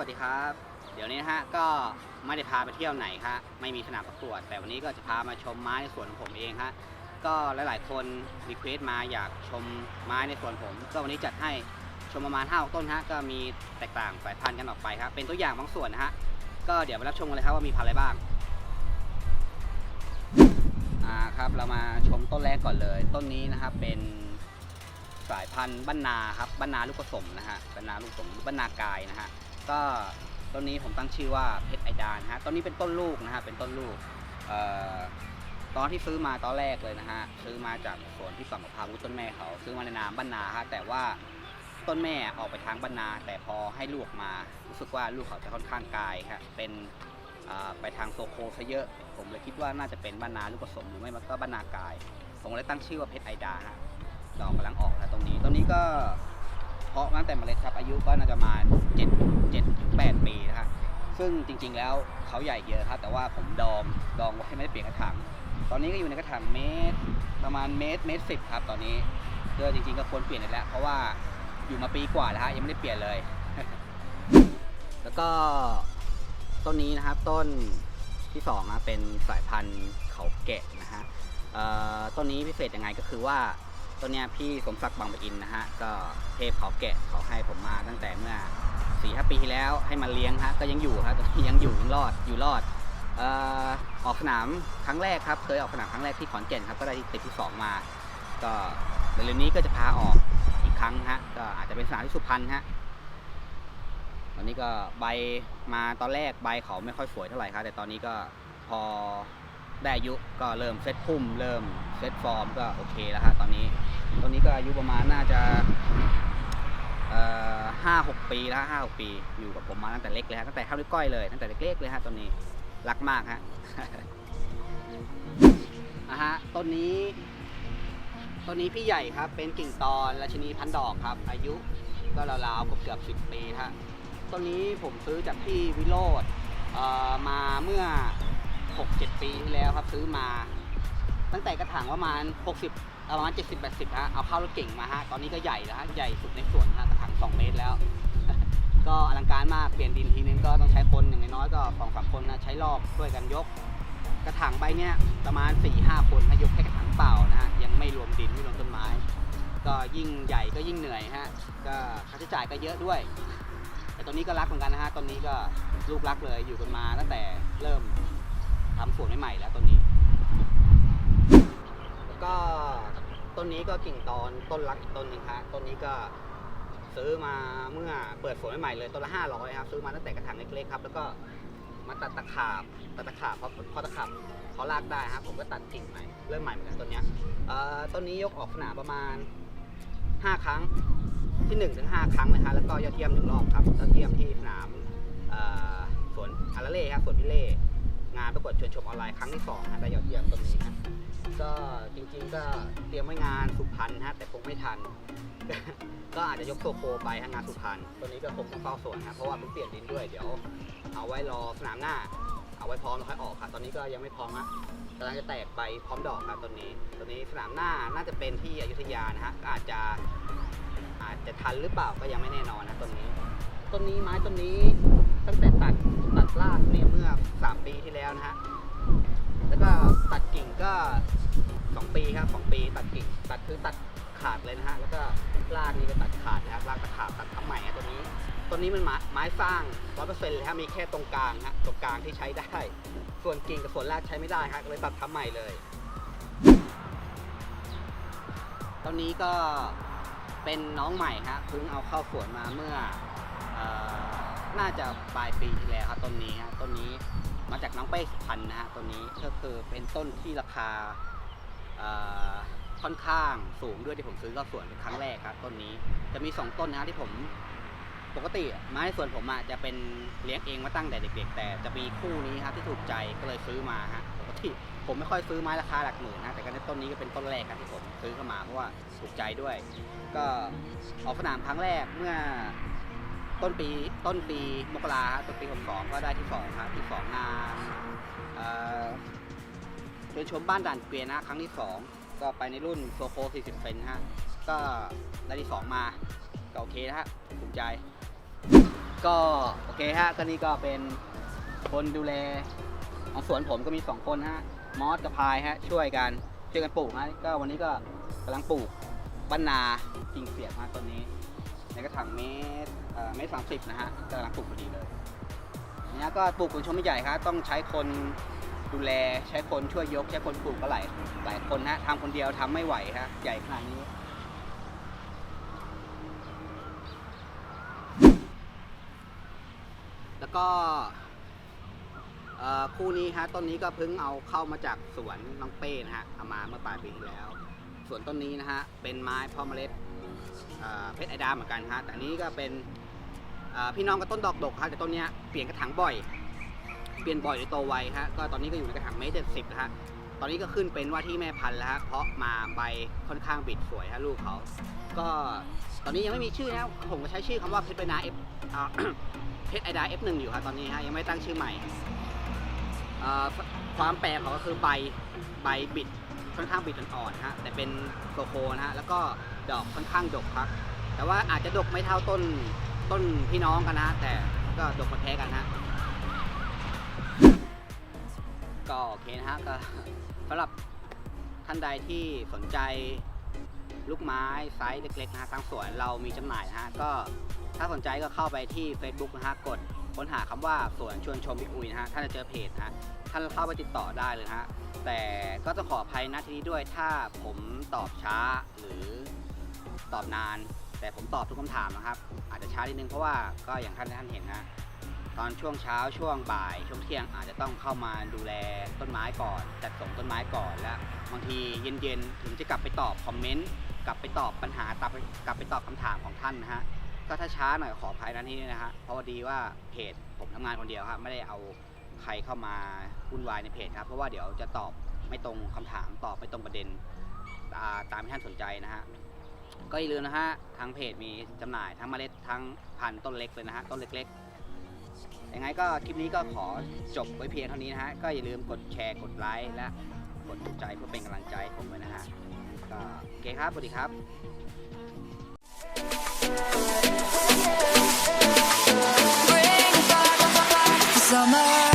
สวัสดีครับ เดี๋ยวนี้นะฮะก็ไม่ได้พาไปเที่ยวไหนครับไม่มีสนามประกวด แต่วันนี้ก็จะพามาชมไม้ในสวนของผมเองฮะก็หลายๆคนรีเควสต์มาอยากชมไม้ในสวนผม ก็วันนี้จัดให้ชมประมาณ5ต้นฮะก็มีแตกต่างสายพันธุ์กันออกไปครับเป็นตัวอย่างบางส่วนนะฮะก็เดี๋ยวไปรับชมกันเลยครับว่ามีพันธุ์อะไรบ้างอ่าครับเรามาชมต้นแรกก่อนเลย ต้นนี้นะครับเป็นสายพันธุ์บ้านนาครับบ้านนาลูกผสมนะฮะบ้านนาลูกผสมหรือบ้านนากายนะฮะ ก็ต้นนี้ผมตั้งชื่อว่าเพชรไอดานฮะต้นนี้เป็นต้นลูกนะฮะเป็นต้นลูกเอ่อตอนที่ซื้อมาตอนแรกเลยนะฮะซื้อมาจากสวนที่ฝั่งมะพร้าวต้นแม่เขาซื้อมาในนามบ้านนาฮะแต่ว่าต้นแม่ออกไปทางบ้านนา แต่พอให้ลูกมารู้สึกว่าลูกเขาจะค่อนข้างกายครับเป็นไปทางโซโคซะเยอะ ผมเลยคิดว่าน่าจะเป็นบ้านนาลูกผสมหรือไม่ก็บ้านนากาย ผมเลยตั้งชื่อว่าเพชรไอดาฮะดอกกำลังออกนะตรงนี้ตรงนี้ก็ ราะตั้งแต่เมล็ดครับอายุก็น่าจะมาณ7 7ถึง8ปีนะฮะซึ่งจริง ๆ แล้วเขาใหญ่เยอะครับแต่ว่าผมดองดองไว้ให้ไม่ได้เปลี่ยนกระถางตอนนี้ก็อยู่ในกระถางเมตรประมาณเมตรเมตรสิบครับตอนนี้เพื่อจริงๆก็ควรเปลี่ยนแล้ว เพราะว่าอยู่มาปีกว่าแล้วฮะยังไม่ได้เปลี่ยนเลย แล้วก็ต้นนี้นะครับต้นที่สองนะเป็นสายพันธุ์เขาแกะนะฮะต้นนี้พิเศษยังไงก็คือว่า ต้นเนี้ยพี่สมศักดิ์บางปะอินนะฮะก็เทพเขาแกะเขาให้ผมมาตั้งแต่เมื่อสี่ห้าปีที่แล้วให้มาเลี้ยงฮะก็ยังอยู่ครับตอนนี้ยังอยู่ยังรอดอยู่รอดเอ่อออกสนามครั้งแรกครับเคยออกสนามครั้งแรกที่ขอนแก่นครับก็ได้ที่ติดที่สองมา ก็เร็วๆนี้ก็จะพาออกอีกครั้งฮะก็อาจจะเป็นสนามที่สุพรรณฮะตอนนี้ก็ใบมาตอนแรกใบเขาไม่ค่อยสวยเท่าไหร่ครับแต่ตอนนี้ก็พอ ได้อายุก็เริ่มเซตพุ่ม เริ่มเซตฟอร์มก็โอเคแล้วฮะตอนนี้ตอนนี้ก็อายุประมาณน่าจะห้าหกปีแล้วห้าหกปี อยู่กับผมมาตั้งแต่เล็กเลยฮะตั้งแต่เท่านิ้วก้อยเลยตั้งแต่เล็กๆเลยฮะตอนนี้รักมากฮะอะฮะต้นนี้ต้นนี้พี่ใหญ่ครับเป็นกิ่งตอนราชินีพันดอกครับ อายุก็ราวๆเกือบสิบปีฮะต้นนี้ผมซื้อจากพี่วิโรธมาเมื่อ 6-7 ปีที่แล้วครับซื้อมา ตั้งแต่กระถางประมาณ 60 ประมาณ 70 80ฮะเอาเข้ารถเก่งมาฮะตอนนี้ก็ใหญ่แล้วฮะใหญ่สุดในสวนฮะกระถาง 2 เมตรแล้ว ก็อลังการมากเปลี่ยนดินทีนึงก็ต้องใช้คนอย่างน้อยก็สองสามคนนะใช้รอบช่วยกันยก กระถางใบเนี้ยประมาณ 4-5 คนนะยกแค่กระถางเปล่านะฮะยังไม่รวมดินไม่รวมต้นไม้ ก็ยิ่งใหญ่ก็ยิ่งเหนื่อยฮะก็ค่าใช้จ่ายก็เยอะด้วยแต่ตัวนี้ก็รักเหมือนกันนะฮะต้นนี้ก็ลูกรักเลยอยู่กันมาตั้งแต่เริ่ม ทำสวนใหม่ๆแล้วต้นนี้ ก็ต้นนี้ก็กิ่งตอนต้นรักอีกต้นหนึงฮะต้นนี้ก็ซื้อมาเมื่อเปิดสวนใหม่ๆเลยต้นละ500ครับซื้อมาตั้งแต่กระถางเล็กๆครับ แล้วก็มาตัดตะขาบตัดตะขาบเพอพอตะขาบเขาลากได้ครับผมก็ตัดกิ่งใหม่เริ่มใหม่เหมือนกันต้นเนี้ยเอ่อต้นนี้ยกออกสนามประมาณ 5 ครั้งที่1ถึง5ครั้งนะฮะแล้วก็ยอดเยี่ยมหนึ่งรอบครับยอดเยี่ยมที่สนามเอ่อสวนอาราเล่ครับสวนพิเล่านประกวดชวนชมออนไลน์ครั้งที่สองนะได้ยอดเยี่ยมต้นนี้นะก็จริงๆก็เตรียมไว้งานสุพรรณฮะแต่คงไม่ทัน ก็อาจจะยกโซโคไปฮะงานสุพรรณตัวนี้ก็คงต้องเฝ้าสวนครับเพราะว่าเพิ่งเปลี่ยนดินด้วยเดี๋ยว เอาไว้รอสนามหน้า เอาไว้พร้อมแล้วค่อยออกครับตอนนี้ก็ยังไม่พร้อมฮะกำลังจะแตกไปพร้อมดอกครับตัวนี้ตัวนี้สนามหน้าน่าจะเป็นที่อยุธยานะฮะอาจจะอาจจะทันหรือเปล่าก็ยังไม่แน่นอนนะต้นนี้ ต้นนี้ไม้ต้นนี้ตั้งแต่ตัดตัดากนี่ก็ตัดขาดนะครับรากตัดขาดตัดทำใหม่ฮะตัวนี้ตัวนี้มันไม้ไม้สร้างร้อยเปอร์เซ็นต์เลยฮะมีแค่ตรงกลางฮะตรงกลางที่ใช้ได้ ส่วนกิ่งกับส่วนรากใช้ไม่ได้ฮะก็เลยตัดทำใหม่เลยตอนนี้ก็เป็นน้องใหม่ฮะเพิ่งเอาเข้าสวนมาเมื่ออน่าจะปลายปีที่แล้วครับต้นนี้ฮะต้นนี้มาจากน้องเป้สุพรรณนะฮะต้นนี้ก็คือเป็นต้นที่ราคา ค่อนข้างสูงด้วยที่ผมซื้อเข้าสวนเป็นครั้งแรกครับต้นนี้จะมี 2 ต้นนะที่ผมปกติไม้ส่วนผมอะจะเป็นเลี้ยงเองมาตั้งแต่เด็ก ๆ แต่จะมีคู่นี้ครับที่ถูกใจก็เลยซื้อมาฮะปกติผมไม่ค่อยซื้อไม้ราคาหลักหมื่นนะแต่ก็ในต้นนี้ก็เป็นต้นแรกครับที่ผมซื้อเข้ามาเพราะว่าถูกใจด้วย ก็ออกสนามครั้งแรกเมื่อต้นปีต้นปีมกราต้นปี62ก็ได้ที่2ครับที่2งานเอ่อเชิญชมบ้านด่านเกวียนนะครั้งที่2 ก็ไปในรุ่นโซโค40เซนฮะ ก็ได้ที่ 2 มาก็โอเคนะฮะภูมิใจ ก็โอเคฮะก็นี่ก็เป็นคนดูแลของสวนผมก็มีสองคนฮะ มอสกับพายฮะ ช่วยกันช่วยกันปลูกฮะก็วันนี้ก็กำลังปลูกบ้านนากิ่งเสียบฮะต้นนี้ในกระถางเมตรเอ่อเมตรสามสิบนะฮะกำลังปลูกพอดีเลยเนี่ยก็ปลูกเป็นชมไม่ใหญ่ครับต้องใช้คน ดูแลใช้คนช่วยยก ใช้คนปลูกก็หลายหลายคนฮะทำคนเดียวทำไม่ไหวฮะใหญ่ขนาดนี้แล้วก็คู่นี้ฮะต้นนี้ก็เพิ่งเอาเข้ามาจากสวนน้องเป้นะฮะเอามาเมื่อปลายปีที่แล้ว ส่วนต้นนี้นะฮะเป็นไม้พ่อเมล็ดเพชรไอดาเหมือนกันฮะแต่นี้ก็เป็นพี่น้องกับต้นดอกดกฮะแต่ต้นเนี้ยเปลี่ยนกระถางบ่อย เปลี่ยนบ่อยเลยโตไวฮะก็ตอนนี้ก็อยู่ในกระถางเมตรเจ็ดสิบนะฮะตอนนี้ก็ขึ้นเป็นว่าที่แม่พันธุ์แล้วฮะเพราะมาใบค่อนข้างบิดสวยฮะลูกเขา ก็ตอนนี้ยังไม่มีชื่อนะผมก็ใช้ชื่อคำว่าเพชรไอดาเอฟเพชรไอดา F1 อยู่ครับตอนนี้ฮะยังไม่ตั้งชื่อใหม่อ่อความแปลกของก็คือใบใบบิดค่อนข้างบิดอ่อนๆฮะแต่เป็นโซโคนะฮะแล้วก็ดอกค่อนข้างดกครับแต่ว่าอาจจะดกไม่เท่าต้นต้นพี่น้องกันนะฮะแต่ก็ดกมาแพ้กันฮะ ก็โอเคนะฮะก็สำหรับท่านใดที่สนใจลูกไม้ไซส์เล็กๆนะฮะทางสวนเรามีจำหน่ายนะฮะก็ถ้าสนใจก็เข้าไปที่ Facebook นะฮะกดค้นหาคำว่าสวนชวนชมบิ๊กอุยนะฮะท่านจะเจอเพจนะฮะท่านเข้าไปติดต่อได้เลยนะฮะแต่ก็จะขออภัยนะที่นี้ด้วยถ้าผมตอบช้าหรือตอบนาน แต่ผมตอบทุกคำถามนะครับ อาจจะช้านิดนึงเพราะว่าก็อย่างท่านท่านเห็นนะ ตอนช่วงเช้าช่วงบ่าย ช่วงเที่ยงอาจจะต้องเข้ามาดูแลต้นไม้ก่อน จัดส่งต้นไม้ก่อนและบางทีเย็นๆถึงจะกลับไปตอบคอมเมนต์กลับไปตอบปัญหากลับไปกลับไปตอบคำถามของท่านนะฮะก็ถ้าช้าหน่อยขออภัยนะที่นี่นะฮะเพราะดีว่าเพจผมทำงานคนเดียวครับไม่ได้เอาใครเข้ามาวุ่นวายในเพจครับเพราะว่าเดี๋ยวจะตอบไม่ตรงคำถามตอบไม่ตรงประเด็นตามที่ท่านสนใจนะฮะก็อย่าลืมนะฮะทางเพจมีจำหน่ายทั้งเมล็ดทั้งพันธุ์ต้นเล็กเลยนะฮะต้นเล็ก ๆังไงก็คลิปนี้ก็ขอจบไว้เพียงเท่านี้นะฮะ ก็อย่าลืมกดแชร์กดไลค์และกดถูกใจเพื่อเป็นกำลังใจผมด้วยนะฮะ ก็โอเคครับสวัสดีครับ summer